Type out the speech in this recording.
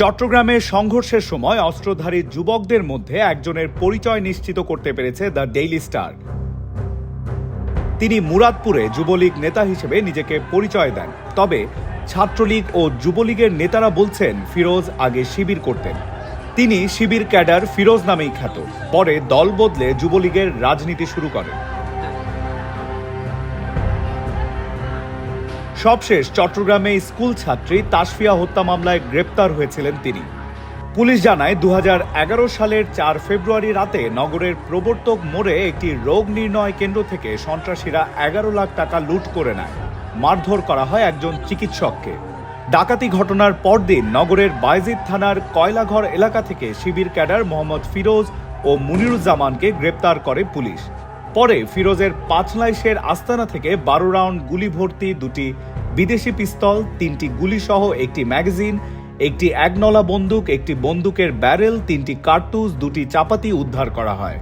চট্টগ্রামে সংঘর্ষের সময় অস্ত্রধারী যুবকদের মধ্যে একজনের পরিচয় নিশ্চিত করতে পেরেছে দ্য ডেইলি স্টার। তিনি মুরাদপুরে যুবলীগ নেতা হিসেবে নিজেকে পরিচয় দেন। তবে ছাত্রলীগ ও যুবলীগের নেতারা বলছেন, ফিরোজ আগে শিবির করতেন। তিনি শিবির ক্যাডার ফিরোজ নামেই খ্যাত। পরে দল বদলে যুবলীগের রাজনীতি শুরু করেন। সবশেষ চট্টগ্রামে স্কুল ছাত্রী তাসফিয়া হত্যা মামলায় গ্রেপ্তার হয়েছিলেন তিনি। পুলিশ জানায় দু হাজার এগারো সালের চার ফেব্রুয়ারি রাতে নগরের প্রবর্তক মোড়ে একটি রোগ নির্ণয় কেন্দ্র থেকে সন্ত্রাসীরা এগারো লাখ টাকা লুট করে নেয়। মারধর করা হয় একজন চিকিৎসককে। ডাকাতি ঘটনার পরদিন নগরের বাইজিদ থানার কয়লাঘর এলাকা থেকে শিবির ক্যাডার মোহাম্মদ ফিরোজ ও মুনিরুজ্জামানকে গ্রেপ্তার করে পুলিশ। পরে ফিরোজের পাঁচলাইশের আস্তানা থেকে বারো রাউন্ড গুলি ভর্তি দুটি বিদেশি পিস্তল, তিনটি গুলিসহ একটি ম্যাগাজিন, একটি একনলা বন্দুক, একটি বন্দুকের ব্যারেল, তিনটি কার্তুজ দুটি চাপাতি উদ্ধার করা হয়।